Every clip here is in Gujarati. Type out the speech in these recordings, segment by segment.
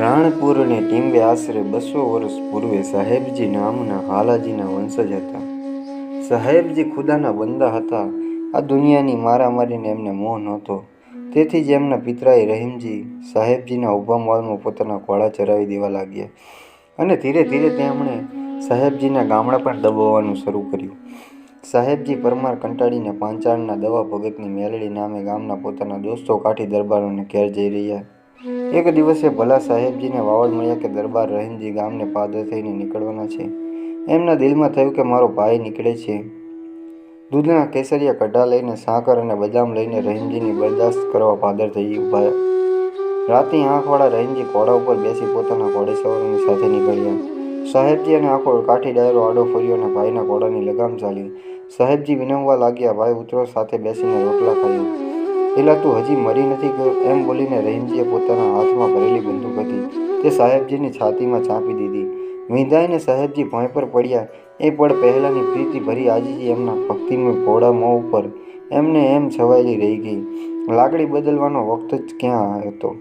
રાણપુરને ટીંબે આશરે બસો વર્ષ પૂર્વે સાહેબજી નામના હાલાજીના વંશજ હતા. સાહેબજી ખુદાના બંદા હતા. આ દુનિયાની મારામારીને એમને મોહ નહોતો. તેથી જ એમના પિતરાએ રહીમજી સાહેબજીના ઊભા માલમાં પોતાના ઘોડા ચરાવી દેવા લાગ્યા. અને ધીરે ધીરે તેમણે સાહેબજીના ગામડા પણ દબાવવાનું શરૂ કર્યું. સાહેબજી પરમાર કંટાળીને પાંચાળના દવા ભગતની મેલડી નામે ગામના પોતાના દોસ્તો કાઠી દરબારોને ઘેર જઈ રહ્યા. એક દિવસે ભલા સાહેબજીને વાવડ મળ્યા કે દરબાર રહીમજી ગામને પાદર થઈને નીકળવાના છે. એમના દિલમાં થયું કે મારો ભાઈ નીકળે છે. દૂધના કેસરિયા કઢા લઈને સાકર અને બદામ લઈને રહીમજીની બરદાસ્ત કરવા પાદર થઈ ઊભા. રાતની આંખવાળા રહીમજી ઘોડા ઉપર બેસી પોતાના ઘોડે સવારોની સાથે નીકળ્યા. સાહેબજી અને આખો કાઠી ડાયરો આડો ફર્યો અને ભાઈના ઘોડાની લગામ ચાલી. સાહેબજી વિનમવા લાગ્યા, ભાઈ ઉતરો સાથે બેસીને રોટલા ખાયો. પેલા તું હજી મરી નથી ગયો એમ બોલીને રહીમજીએ પોતાના હાથમાં ભરેલી બંદૂક હતી. તે સાહેબજીની છાતીમાં ચાંપી દીધી. વિંધાઈને સાહેબજી ભોંય પર પડ્યા. એ પળ પહેલાંની પ્રીતિ ભરી આજીજી એમના ભક્તિમય ભોળા મોં ઉપર એમને એમ છવાયેલી રહી ગઈ. લાગણી બદલવાનો વખત જ ક્યાં હતો?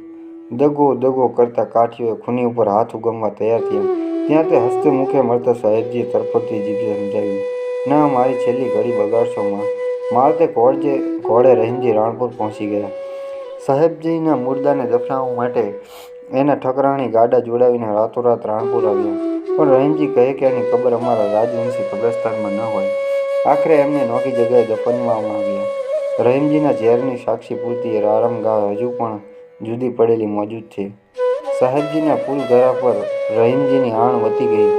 દગો દગો કરતા કાઠીઓએ ખૂની ઉપર હાથ ઉગમવા તૈયાર થયા. ત્યાં તે હસ્તે મુખે મળતા સાહેબજીએ તરફડતી જીભે સમજાવ્યું ના, મારી છેલ્લી ઘડી બગાડશો, માં. મારતે ઘોડજે, ઘોડે રહીમજી રાણપુર પહોંચી ગયા. સાહેબજીના મુર્દાને દફનાવવા માટે એના ઠકરાણી ગાડા જોડાવીને રાતોરાત રાણપુર આવ્યા. પણ રહીમજી કહે કે એની કબર અમારા રાજવંશી કબ્રસ્તાનમાં ન હોય. આખરે એમને નોખી જગ્યાએ દફનવામાં આવ્યા. રહીમજીના ઝેરની સાક્ષી પૂરતી આરામગાહ હજુ પણ જુદી પડેલી મોજૂદ છે. સાહેબજીના પુલ ઘરા પર રહીમજીની આણ વધી ગઈ.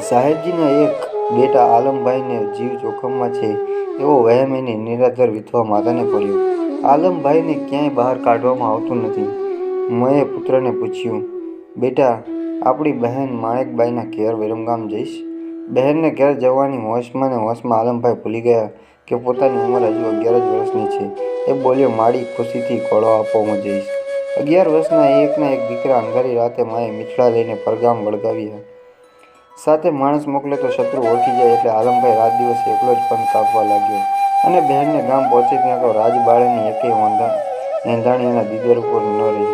સાહેબજીના એક બેટા આલમભાઈને જીવ જોખમમાં છે. એવો વહેમ એની નિરાધાર વિધવા માતાને પડ્યો. આલમભાઈને ક્યાંય બહાર કાઢવામાં આવતું નથી. મેં પુત્રને પૂછ્યું, બેટા, આપણી બહેન માણેકબાઈના ઘેર વિરમગામ જઈશ? બહેનને ઘેર જવાની હોશમાં ને હોશમાં આલમભાઈ ભૂલી ગયા કે પોતાની ઉંમર હજુ અગિયાર જ વર્ષની છે. એ બોલ્યો, માડી ખુશીથી ઘોડો આપો હું જઈશ. અગિયાર વર્ષના એકના એક દીકરા અંધારી રાતે માએ મીઠડા લઈને પરગામ વળગાવ્યા. સાથે માણસ મોકલે તો શત્રુ ઓળખી જાય એટલે આલમભાઈ રાત દિવસ એકલો જ પંથ કાપવા લાગ્યો. અને બહેનને ગામ પહોંચે ત્યાં તો રાજબાળાની એકેય વાંધા એંધાણી એના દીદર ઉપર ન રહી.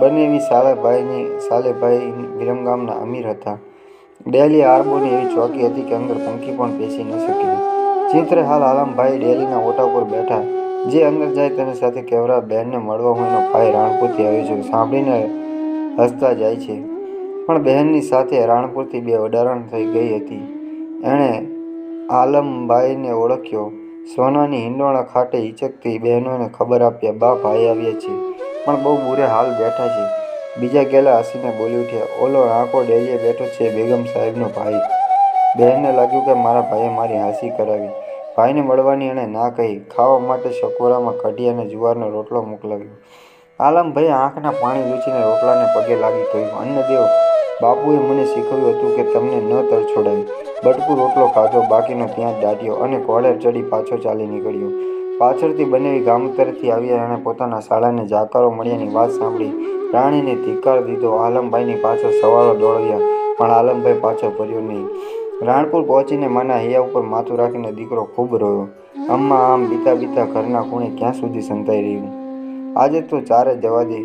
બંનેવી સાલેભાઈની સાલેભાઈ વિરમગામના અમીર હતા. ડેલી આરબોની એવી ચોકી હતી કે અંદર પંખી પણ બેસી ન શકી. ચિત્રે હાલ આલમભાઈ ડેલીના ઓટા ઉપર બેઠા. જે અંદર જાય તેની સાથે કેવરા બહેનને મળવા હોયનો ભાઈ રાણપુરથી આવ્યો છે. સાંભળીને હસતા જાય છે. પણ બહેનની સાથે રાણપુરથી બે વડારણ થઈ ગઈ હતી. એણે આલમભાઈને ઓળખ્યો. સોનાની હિંડોળા ખાટે હિચકતી બહેનોને ખબર આપ્યા બા ભાઈ આવ્યા છે પણ બહુ બુરે હાલ બેઠા છે. બીજા ગેલા હસીને બોલી ઉઠ્યા, ઓલો આંકો ડેલીએ બેઠો છે બેગમ સાહેબનો ભાઈ. બહેનને લાગ્યું કે મારા ભાઈએ મારી હાંસી કરાવી. ભાઈને મળવાની એણે ના કહી, ખાવા માટે શકોરામાં કઢી અને જુવારનો રોટલો મોકલાવ્યો. આલમભાઈ આંખના પાણી લૂછીને રોટલાને પગે લાગી કહ્યું, અન્નદેવ, બાપુએ મને શીખવ્યું હતું કે તમને ન તરછોડાય. બટકું રોટલો ખાધો, બાકીનો ત્યાં જ દાટ્યો અને કોળેર ચડી પાછો ચાલી નીકળ્યો. પાછળથી બંનેવી ગામતરથી આવ્યા એણે પોતાના શાળાને જાકારો મળ્યાની વાત સાંભળી. રાણીને ધિક્કાર દીધો, આલમભાઈની પાછળ સવારો દોડ્યા પણ આલમભાઈ પાછો ફર્યો નહીં. રાણપુર પહોંચીને માના હૈયા ઉપર માથું રાખીને દીકરો ખૂબ રોયો. અમ્મા આમ બીતા બીતા ઘરના ખૂણે ક્યાં સુધી સંતાઈ રહ્યું? આજે તો ચારે જવા દે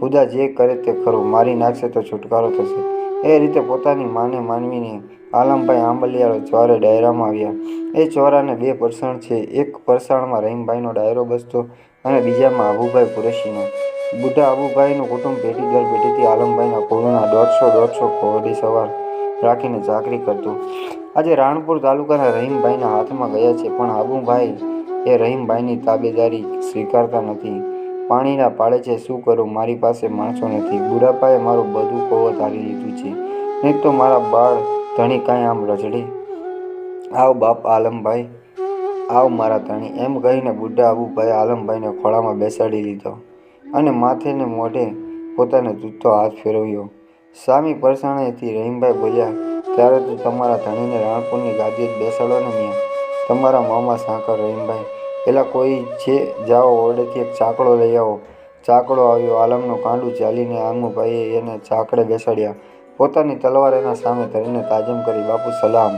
ખુદા જે કરે તે ખરું, મારી નાખશે તો છુટકારો થશે. એ રીતે પોતાની માને માનવીને આલમભાઈ આંબલિયાળો ચોરે ડાયરામાં આવ્યા. એ ચોરાને બે પરસણ છે, એક પરસાણમાં રહીમભાઈનો ડાયરો બસતો અને બીજામાં આબુભાઈ કુરેશીનો. બુઢા આબુભાઈનું કુટુંબ પેઢી દર પેઢીથી આલમભાઈના કુળના દોઢસો દોઢસો ઘોડી સવાર રાખીને ચાકરી કરતું. આજે રાણપુર તાલુકાના રહીમભાઈના હાથમાં ગયા છે, પણ આબુભાઈ એ રહીમભાઈની તાબેદારી સ્વીકારતા નથી. પાણીના પાળે છે, શું કરું? મારી પાસે માણસો નથી. બુઢાપાએ મારું બધું કોવત હારી લીધું છે. નહીં તો મારા બાળ ધણી કાંઈ આમ રજડે. આવ બાપ આલમભાઈ, આવ મારા ધણી. એમ કહીને બુઢા આબુભાઈ આલમભાઈને ખોળામાં બેસાડી લીધો અને માથેને મોઢે પોતાને તૂટતો હાથ ફેરવ્યો. સામી પરસાણેથી રહીમભાઈ બોલ્યા, ત્યારે તો તમારા ધણીને રાણપુરની ગાદી જ બેસાડો ને ત્યાં તમારા મામા સાંકળ રહીમભાઈ. પેલા કોઈ છે, જાઓ ઓરડેથી એક ચાકડો લઈ આવો ચાકડો આવ્યો, આલમનું કાંડું ચાલીને આમુભાઈએ એને ચાકડે બેસાડ્યા પોતાની તલવાર એના સામે ધરીને તાજમ કરી, બાપુ, સલામ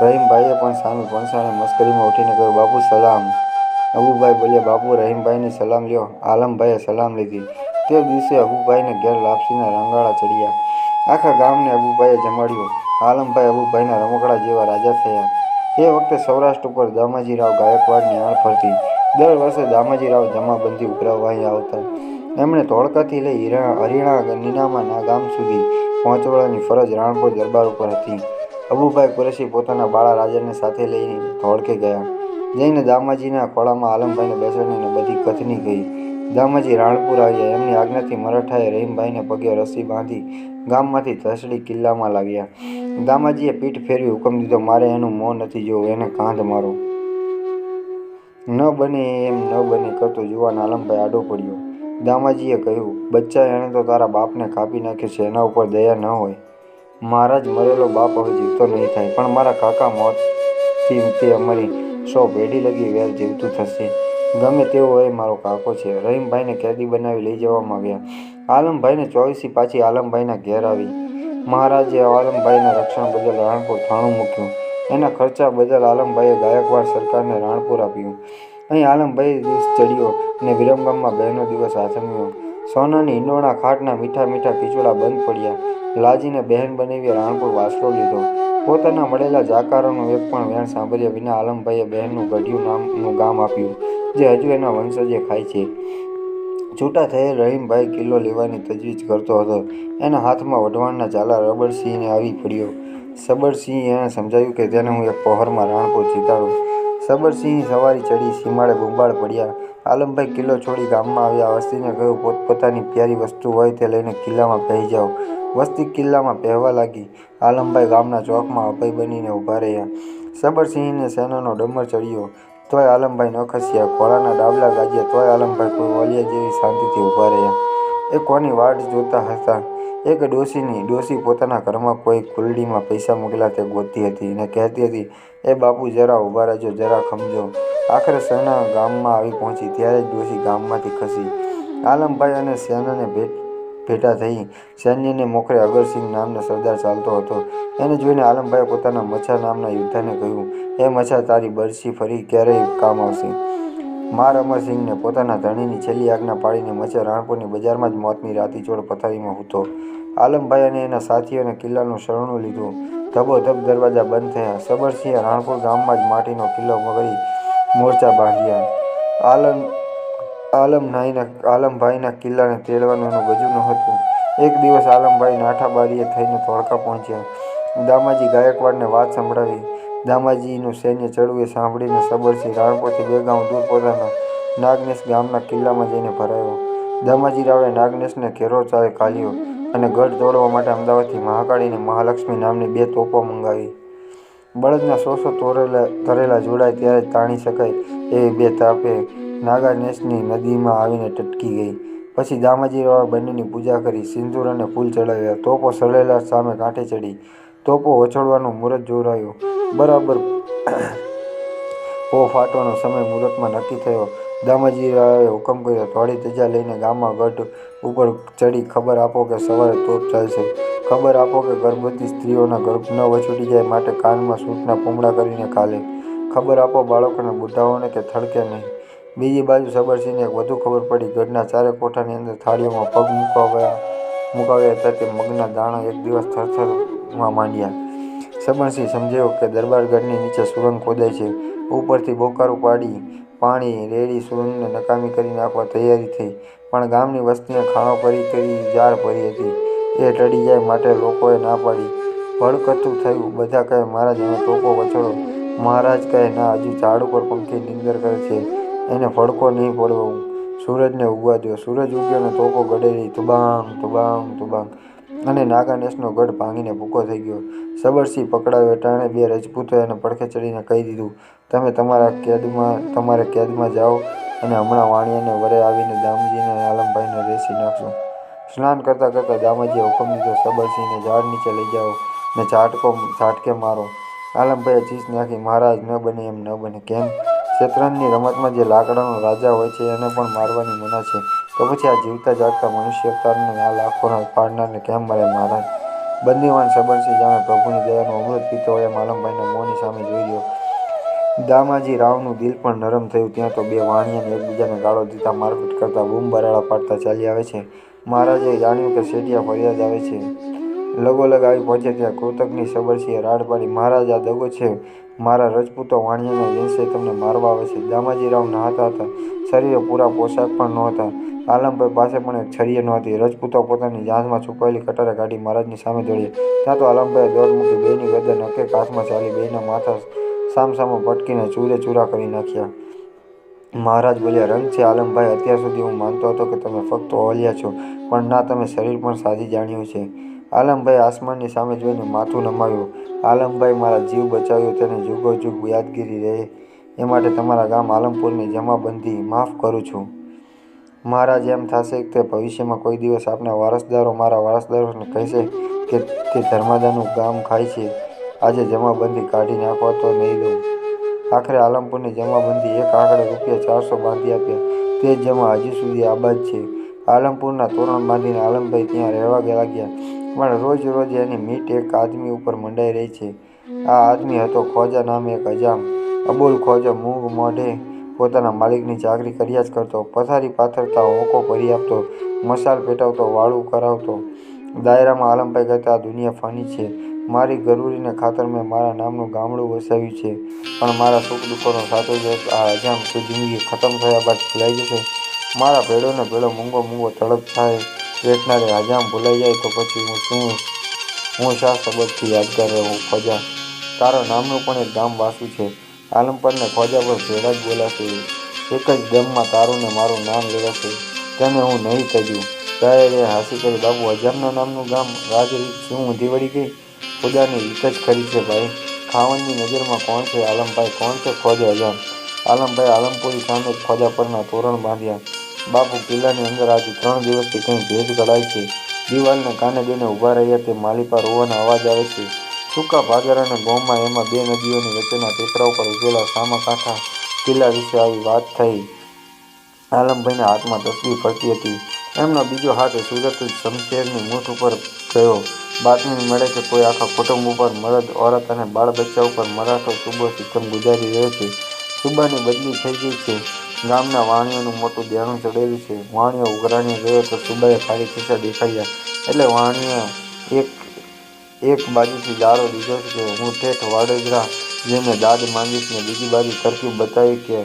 રહીમભાઈએ પણ સામે પણસાણે મસ્કરીમાં ઉઠીને કહ્યું, બાપુ, સલામ અબુભાઈ બોલ્યા, બાપુ, રહીમભાઈને સલામ લ્યો આલમભાઈએ સલામ લીધી તે દિવસે અબુભાઈને ઘેર લાપસીના રંગાળા ચડ્યા. આખા ગામને અબુભાઈએ જમાડ્યું. આલમભાઈ અબુભાઈના રમકડા જેવા રાજા થયા. એ વખતે સૌરાષ્ટ્ર ઉપર દામાજીરાવ ગાયકવાડની આણ ફરતી. દર વર્ષે દામાજીરાવ જમાબંધી ઉઘરાવવા આવતા. એમણે ધોળકાથી લઈ હીરા, હરિણા નીનામાના ગામ સુધી પહોંચવાની ફરજ રાણપુર દરબાર ઉપર હતી. અબુભાઈ કુરેશી પોતાના બાળા રાજાને સાથે લઈને ધોળકે ગયા. જઈને દામાજીના ખોળામાં આલમભાઈને બેસાડીને બધી કથની ગઈ દામાજી રાણપુર આવ્યા. એમની આજ્ઞાથી મરાઠાએ રહીમભાઈને પગે રસ્સી બાંધી ગામમાંથી ધસડી કિલ્લામાં લાવ્યા. દામાજીએ પીઠ ફેરવી હુકમ દીધો મારે એનું મોં નથી જોવું, એને કાંધ મારો. ન બને એમ ન બને કરતો જુવાન આલમભાઈ આડો પડ્યો. દામાજીએ કહ્યું બચ્ચા એણે તો તારા બાપને કાપી નાખ્યો છે એના ઉપર દયા ન હોય. મારા જ મરેલો બાપ હવે જીવતો નહીં થાય, પણ મારા કાકા મોતથી તે અમારી સો પેઢી લગી વેર જીવતું થશે. ગમે તેવો એ મારો કાકો છે. રહીમભાઈને કેદી બનાવી લઈ જવામાં આવ્યા. આલમભાઈને ચોવીસી પાછી આલમભાઈના ઘેર આવી. મહારાજે આલમભાઈના રક્ષણ બદલ રાણપુર થાણું મૂક્યું. એના ખર્ચા બદલ આલમભાઈએ ગાયકવાડ સરકારને રાણપુર આપ્યું. અહીં આલમભાઈએ દિવસ ચડ્યો અને વિરમગામમાં બહેનો દિવસ આથમ્યો. સોનાની હિંડોળા ખાટના મીઠા મીઠા ખીચોડા બંધ પડ્યા. લાજીને બહેન બનાવી રાણપુર વાસલો લીધો. પોતાના મળેલા જાકારોનું એક પણ વેણ સાંભળ્યા વિના આલમભાઈએ બહેનનું ગઢિયું નામનું ગામ આપ્યું, જે હજુ એના વંશજે ખાય છે. છૂટા થયેલ રહીમભાઈ કિલ્લો લેવાની તજવીજ કરતો હતો. એના હાથમાં વઢવાણના ઝાલા રબરસિંહને આવી પડ્યો. સબરસિંહ એણે સમજાવ્યું કે તેને હું એક પહોરમાં રાણપુર જીતાડું. સબરસિંહની સવારી ચડી સીમાડે બુંબાળ પડ્યા. આલમભાઈ કિલ્લો છોડી ગામમાં આવ્યા. વસ્તીને કહ્યું, પોતપોતાની પ્યારી વસ્તુ હોય તે લઈને કિલ્લામાં પહેરી જાઓ. વસ્તી કિલ્લામાં પહેવા લાગી. આલમભાઈ ગામના ચોકમાં અભય બનીને ઊભા રહ્યા. સબરસિંહને સેનાનો ડમર ચડ્યો તોય આલમભાઈ ન ખસ્યા. ઘોડાના ડાબલા ગાજ્યા તોય આલમભાઈ કોઈ વલિયા જેવી શાંતિથી ઊભા રહ્યા. એ કોની વાટ જોતા હતા? એક ડોશીની. ડોશી પોતાના ઘરમાં કોઈ કુલડીમાં પૈસા મૂકેલા તે ગોતતી હતી ને કહેતી હતી એ બાપુ જરા ઊભા રહેજો, જરા ખમજો. આખરે સેના ગામમાં આવી પહોંચી. ત્યારે જ ડોશી ગામમાંથી ખસી. આલમભાઈ અને સેનાને ભેટા થઈ. સૈન્યને મોખરે અગરસિંહ નામનો સરદાર ચાલતો હતો. એને જોઈને આલમભાઈએ પોતાના મચ્છા નામના યોદ્ધાને કહ્યું એ મચ્છા તારી બરસી ફરી ક્યારેય કામ આવશે? માર અમરસિંહને. પોતાના ધણીની છેલ્લી આજ્ઞા પાડીને મચે રાણપુરની બજારમાં જ મોતની રાતીચોળ પથારીમાં હતો આલમભાઈ અને એના સાથીઓને કિલ્લાનું શરણું લીધું. ધબોધબ દરવાજા બંધ થયા. સબરસિંહે રાણપુર ગામમાં જ માટીનો કિલ્લો મગરી મોરચા બાંધ્યા. આલમ આલમભાઈના કિલ્લાને તેડવાનું એનું ગજું નહોતું. એક દિવસ આલમભાઈ નાઠાબારીએ થઈને ધોળકા પહોંચ્યા. દામાજી ગાયકવાડને વાત સંભળાવી. દામાજીનું સૈન્ય ચડવું એ સાંભળીને સબરસિંહ રાણપુરથી બે ગામ દૂર પોતાના નાગનેશ ગામના કિલ્લામાં જઈને ભરાયો. દામાજી રાવે નાગનેશને ઘેરો ઘાલ્યો અને ગઢ તોડવા માટે અમદાવાદથી મહાકાળીને મહાલક્ષ્મી નામની બે તોપો મંગાવી. બળદના સો સો તરેલા જોડાય ત્યારે તાણી શકાય એવી બે તાપે નાગાનેશની નદીમાં આવીને ટટકી ગઈ. પછી દામાજી રાવે બંનેની પૂજા કરી, સિંદૂર અને ફૂલ ચડાવ્યા. તોપો સળેલા સામે કાંઠે ચડી. તોપો વછોડવાનું મુહૂર્ત જોરાયું. બરાબર પો ફાટવાનો સમય મુહૂર્તમાં નક્કી થયો. દામાજીરાવે હુકમ કર્યો ધોળી ધજા લઈને ગામમાં ગઢ ઉપર ચડી ખબર આપો કે સવારે તોપ ચાલશે. ખબર આપો કે ગર્ભવતી સ્ત્રીઓના ગર્ભ ન વછૂટી જાય માટે કાનમાં સૂંઠના પૂમડા કરીને કાલે ખબર આપો બાળકોને બુઢાઓને કે થડકે નહીં. બીજી બાજુ સબરસિંહને વધુ ખબર પડી. ગઢના ચારે કોઠાની અંદર થાળીઓમાં પગ મુકાવ્યા હતા તે મગના દાણા એક દિવસ થરથરમાં માંડ્યા. સબરસિંહ સમજ્યો કે દરબારગઢની નીચે સુરંગ ખોદાય છે. ઉપરથી બોકારું પાડી, પાણી, રેડી સુરંગને નકામી કરી નાખવા તૈયારી થઈ. પણ ગામની વસ્તીને ખાણો કરી કરી જાર ભરી હતી. એ ટળી જાય માટે લોકોએ ના પાડી. ભડકથું થયું. બધા કહે, મહારાજ અમે ટોકો વછોડો. મહારાજ કહે, ના, હજુ ઝાડ ઉપર પંખી નિંદર કરે છે એને ફડકો નહીં પડવો સૂરજને ઉગવા દો. સૂરજ ઉગ્યો ને ટોકો ગડેલી. તુબાંગ તુબાંગ તુબાંગ અને નાગાનેશનો ગઢ ભાંગીને ભૂકો થઈ ગયો. સબરસિંહ પકડાયો ટાણે બે રજપૂતોએ એને પડખે ચડીને કહી દીધું, તમે તમારા કેદમાં, તમારે કેદમાં જાઓ અને હમણાં વાણિયાને વરે આવીને દામજીને આલમભાઈને રેસી નાખશું. સ્નાન કરતાં કરતાં દામાજીએ હુકમ દીધો, સબરસિંહને ઝાડ નીચે લઈ જાઓ ને ઝાટકો, ઝાટકે મારો. આલમભાઈએ ચીસ નાખી, મહારાજ, ન બને એમ ન બને. કેમ? શેતરંજની રમતમાં જે લાકડાનો રાજા હોય છે, એને પણ મારવાની મના છે તો પછી આ જીવતા જાગતા મનુષ્ય અવતારને આ લાખોના પાડનારને કેમ મળે મહારાજ? બંદીવાન સબરસિંહ જાણે પ્રભુની દયાનો અમૃત પીતો હોય માલમભાઈના મોની સામે જોઈ રહ્યો. દામાજી રાવનું દિલ પણ નરમ થયું, ત્યાં તો બે વાણિયાને એકબીજાને ગાળો દીધા, મારપીટ કરતા બૂમ બરાડા પાડતા ચાલી આવે છે મહારાજે જાણ્યું કે શેઠિયા ફરિયાદ આવે છે લગોલગ આવી પહોંચે ત્યાં કૃતકની સબરસીએ રાડ પાડી, મહારાજ, આ દગો છે મારા રજપૂતો વાણિયાના વેશે તમને મારવા આવે છે. દામાજી રાવ નહાતા હતા. શરીરે પૂરા પોશાક પણ નહોતા. આલમભાઈ પાસે પણ એક છરીએ નહોતી. રજપૂતો પોતાની જાંઘમાં છુપાયેલી કટારે કાઢી મહારાજની સામે દોડ્યા ત્યાં તો આલમભાઈએ દોડ મૂકી બેની ગરદન એક હાથમાં ચાલી બેના માથા સામસામો પટકીને ચૂરે ચૂરા કરી નાખ્યા. મહારાજ બોલ્યા, રંગ છે આલમભાઈ. અત્યાર સુધી હું માનતો હતો કે તમે ફક્ત ઓલિયા છો. પણ ના, તમે શરીર પણ સાજી જાણ્યું છે. આલમભાઈ આસમાનની સામે જોઈને માથું નમાવ્યું આલમભાઈ, મારા જીવ બચાવ્યો, તેને જુગો જુગ યાદગીરી રહે. એ માટે તમારા ગામ આલમપુરની જમાબંધી માફ કરું છું. મારા જેમ થશે કે ભવિષ્યમાં કોઈ દિવસ આપના વારસદારો મારા વારસદારોને કહેશે કે તે ધર્માદાનું ગામ ખાય છે. આજે જમાબંધી કાઢી નાખવા તો નહીં દઉં. આખરે આલમપુરની જમાબંધી એક આંકડે રૂપિયા ચારસો બાંધી આપ્યા. તે જમા હજી સુધી આબાદ છે. આલમપુરના તોરણ બાંધીને આલમભાઈ ત્યાં રહેવા લાગ્યા પણ રોજ રોજ એની મીટ એક આદમી ઉપર મંડાઈ રહી છે. આ આદમી હતો ખોજા નામે એક અજામ. અબોલ ખોજો મૂંગ મોઢે પોતાના માલિકની ચાકરી કર્યા જ કરતો. પથારી પાથરતા હોકો ભરી આપતો. મસાલ પેટાવતો, વાળું કરાવતો. દાયરામાં આલમભાઈ કહેતા, આ દુનિયા ફાની છે. મારી ગરુરીને ખાતર મેં મારા નામનું ગામડું વસાવ્યું છે. પણ મારા સુખ દુઃખોનો સાચો દિવસ આ અજામ તો જિંદગી ખતમ થયા બાદ ભૂલાઈ જશે. મારા ભેડોને ભેડો મૂંગો મૂંગો તડપ થાય. વેઠનારે હજામ ભૂલાઈ જાય તો પછી હું શું? હું શા સબબથી યાદગાર રહું? ખોજા. તારા નામનું પણ એક ગામ વાસું છે. આલમપરને ખોજા પર ભેડા જ બોલાશે. એક જ ગામમાં તારું ને મારું નામ લેવાશે. તેને હું નહીં કહ્યું ત્યારે હાસી કરી, બાબુ હજામના નામનું ગામ રાજરીત શું વળી ગઈ? ખુદાની રીત જ ખરી છે ભાઈ. ખાવનની નજરમાં કોણ છે? આલમભાઈ, કોણ છે? ખોજા હજામ આલમભાઈ આલમપુરી સામે ખોજા પરના તોરણ બાંધ્યા. બાપુ કિલ્લાની અંદર આજે ત્રણ દિવસથી કંઈ ભેદ કઢાય છે. દિવાલને કાને બેને ઊભા રહ્યા તે માલિપા રોવાના અવાજ આવે છે. સૂકા ભાગર અને ગોમમાં એમાં બે નદીઓની વચ્ચેના ટેકરા ઉપર ઉભેલા સામા કાંઠા કિલ્લા વિશે આવી વાત થઈ. આલમભાઈના હાથમાં તસવીર ફરતી હતી. એમનો બીજો હાથ સુરત શમશેરની મૂઠ ઉપર ગયો. બાતમી મળે કે કોઈ આખા કુટુંબ ઉપર મરદ ઓરત અને બાળ બચ્ચા ઉપર મરાઠો સુબો સિસ્ટમ ગુજારી રહ્યો છે. સુબાની બદલી થઈ ગઈ છે. ગામના વાણિયોનું મોટું દેણું ચડેલું છે. વાણિયો ઉઘરાણીએ ગયો તો સુબાએ ખાલી ખિસ્સા દેખાડ્યા એટલે વાણિયા એક એક બાજુથી દારો લીધો છે કે હું ઠેઠ વાડોદરા જેમને દાદ માંગીશ ને બીજી બાજુ તરકીબ બતાવી કે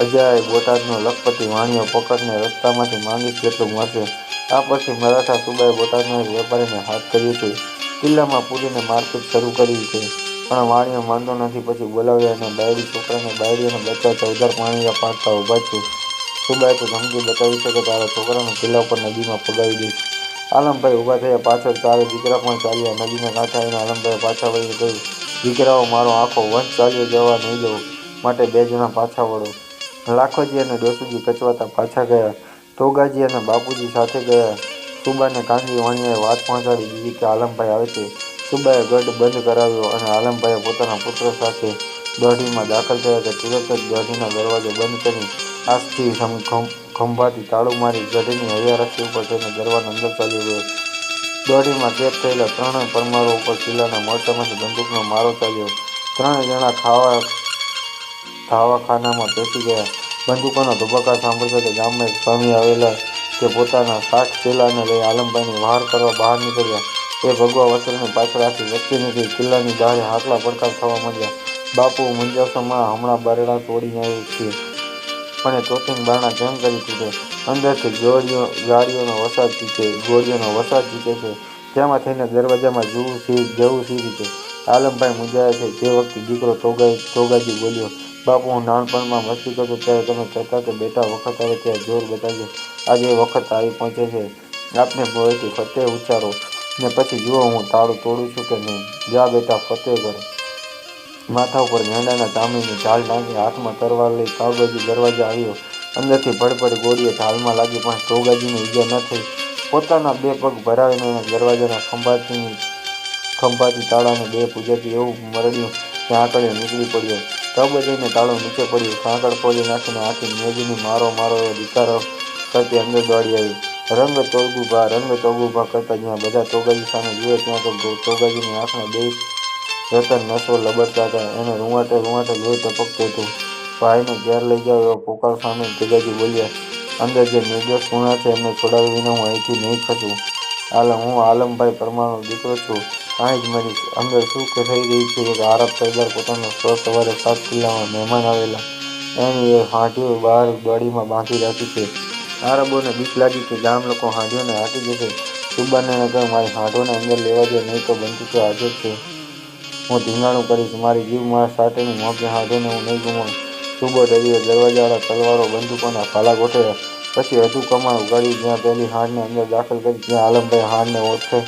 અજાય બોટાદનો લખપતિ વાણિયો પકડને રસ્તામાંથી માંગીશ કેટલું મળશે. આ પછી મરાઠા સુબાએ બોટાદના વેપારીને હાથ કર્યું છે. કિલ્લામાં પૂરીને મારપીટ શરૂ કરી છે. પણ વાણીઓ માનતો નથી. પછી બોલાવ્યા અને બાયડી છોકરાને બાયડી અને બચ્ચા ચૌધાર પાણીના પાડતા ઊભા છે. સુબાએ તો ધમકી બતાવી છે કે તારા છોકરાને કિલ્લા ઉપર નદીમાં પગાવી દઈશ. આલમભાઈ ઊભા થયા, પાછળ ચારે દીકરા પણ ચાલ્યા. નદીના કાંઠા આવીને આલમભાઈ પાછા વળીને કહ્યું, દીકરાઓ, મારો આખો વંશ ચાલ્યો જવા નહીં દઉં. માટે બે જણા પાછા વળો. લાખોજી અને ડોસુજી કચવાતા પાછા ગયા. તોગાજી અને બાપુજી સાથે ગયા. સુબાને કાંગી વાણીએ વાત પહોંચાડી દીધી કે આલમભાઈ આવે છે. સુબાએ ગઢ બંધ કરાવ્યો અને આલમભાઈએ પોતાના પુત્ર સાથે દોઢીમાં દાખલ થયા કે તુરત જ દોઢીના દરવાજો બંધ કરી આજથી ખંભાથી તાળું મારી ગઢની હૈયારખી ઉપર જઈને દરવાજો અંદર ચાલ્યો ગયો. દોઢીમાં કેદ થયેલા ત્રણેય પરમારો ઉપર કિલ્લાના મોરચામાંથી બંદૂકનો મારો ચાલ્યો. ત્રણેય જણા ખાવા ખાવાખાનામાં બેસી ગયા. બંદૂકોના ધબકા સાંભળતા તે ગામમાં એક સ્વામી આવેલા તે પોતાના સાઠ ચેલાને લઈ આલમભાઈની વહાર કરવા બહાર નીકળ્યા. એ ભગવા વસ્ત્રની પાછળ આખી વસ્તી નથી. કિલ્લાની બહાર હાકલા પડકાર થવા માંડ્યા. બાપુ મુંજાસમાં હમણાં બારણા તોડીને આવ્યું છીએ એ તોતિંગ બારણા કેમ કરી તૂટે? અંદરથી ગોળીઓ ગાડીઓનો વરસાદ જીતે ગોળીઓનો વરસાદ જીતે છે. તેમાં થઈને દરવાજામાં જવું સી જવું સી રીતે. આલમભાઈ મૂંઝાયા છે. તે વખતે દીકરો તોગાઈ તોગાજી બોલ્યો, બાપુ, હું નાનપણમાં મસ્તી કરતો ત્યારે તમે કહેતા કે બેટા વખત આવે ત્યાં જોર બતાવજો. આજે વખત આવી પહોંચે છે. આપને ભોયથી ફતે ઉચ્ચારો. ને પછી જુઓ હું તાળું તોડું છું કે નહીં. જા બેટા ફતેહગઢ માથા ઉપર મેંડાના ચામડીની ઢાલ નાખી હાથમાં તરવાર લઈ કાવગાજી દરવાજા આવ્યો. અંદરથી ભડભડ ગોળીએ ઢાલમાં લાગી પણ સોગાજીને ઈજા ન થઈ. પોતાના બે પગ ભરાવીને એના દરવાજાના ખંભાથી ખંભાથી તાળાને બે પૂજાથી એવું મરડ્યું કે આંકડીઓ નીકળી પડ્યો. તબ તાળો નીચે પડ્યું. સાંકળ ખોલી નાખીને આખી મેજની મારો મારો એવો ધિકારો કરતી અંદર દોડી આવી. રંગ તોગુભા રંગ તોગુભા કરતા જ્યાં બધા તોગાજી સામે જુએ ત્યાં તો તોગાજીની આંખને બે રતન નસો લબડતા હતા. એને રૂંવાટે રૂંવાટે લોહી ટપકતું હતું. ભાઈને ઘેર લઈ જાઓ એવો પોકાર સામે જગાજી બોલ્યા, અંદર જે નિર્દોષ ગુણા છે એમને છોડાવી વિના હું અહીંથી નહીં ખસું. આલમ હું આલમભાઈ પરમારનો દીકરો છું. કાંઈ જ મરીશ. અંદર શું કે થઈ રહી છે? એક આરબ સરદાર પોતાનો સો સવારે સાત કિલ્લામાં મહેમાન આવેલા. એની એ હાંડીઓ બહાર દોડીમાં બાંધી રાખી છે. આરબોને બીક લાગી કે ગામ લોકો હાંડીઓને હાંકી જશે સુબાને કહ્યું મારી હાંડોને અંદર લેવા દે, નહીં તો બંદૂકો હાજર છે. હું ધીંગાણું કરીશ, મારી જીવ મારા સાથેની મોકે હાંડોને હું નહીં ગુમાવું. સુબો ડરીએ દરવાજાવાળા, તલવારો, બંદૂકોના ભાલા ગોઠવ્યા પછી હજુ કમાણ ઉગાડ્યું, જ્યાં પહેલી હાંડને અંદર દાખલ કરી, ત્યાં આલમભાઈ હાંડને ઓળખે.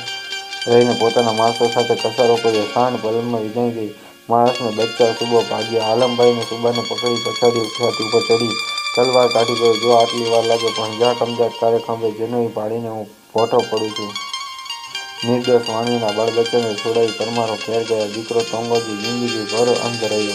રહીને પોતાના માણસો સાથે કસારો કર્યો. સાંડ પલમમાં વિજાઈ ગઈ. માણસને બચ્ચા સુબો ભાગ્યા. આલમભાઈને સુબાને પકડી, પછાડી ઉઠાતી ઉપર ચડી. તલવાર કાઢી ગયો જો આટલી વાર લાગે પણ જા કમજાત તારે ખંભે જનોઈ પાડીને હું ભોટો પડું છું. નિર્દોષ વાણીના બાળ બચ્ચાને છોડાવી પરમારો ફેર ગયા, દીકરો તંગોજી જિંદગી ભર અંધ રહ્યો.